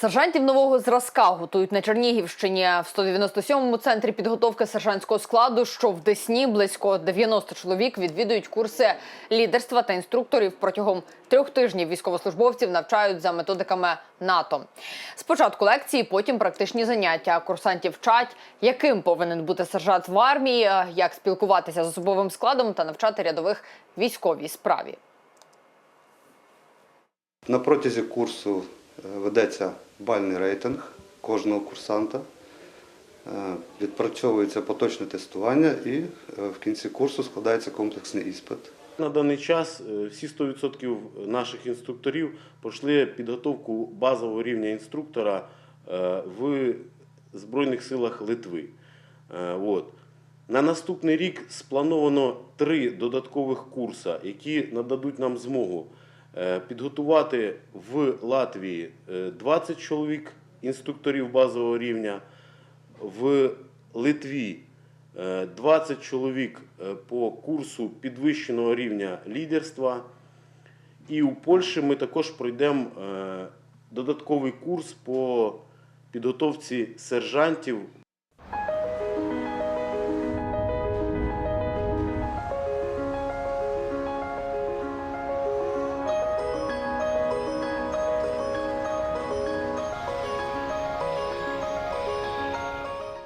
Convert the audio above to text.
Сержантів нового зразка готують на Чернігівщині в 197-му центрі підготовки сержантського складу, що в Десні близько 90 чоловік відвідують курси лідерства та інструкторів протягом трьох тижнів. Військовослужбовців навчають за методиками НАТО. Спочатку лекції, потім практичні заняття. Курсантів вчать, яким повинен бути сержант в армії, як спілкуватися з особовим складом та навчати рядових військовій справі. На протязі курсу ведеться бальний рейтинг кожного курсанта, Е, відпрацьовується поточне тестування і е, в кінці курсу складається комплексний іспит. На даний час е, всі 100% наших інструкторів пройшли підготовку базового рівня інструктора е, в Збройних силах Литви. Е, От. На наступний рік сплановано три додаткових курси, які нададуть нам змогу е, підготувати в Латвії е, 20 чоловік інструкторів базового рівня, в Литві е, 20 чоловік е, по курсу підвищеного рівня лідерства. І у Польщі ми також пройдемо е, додатковий курс по підготовці сержантів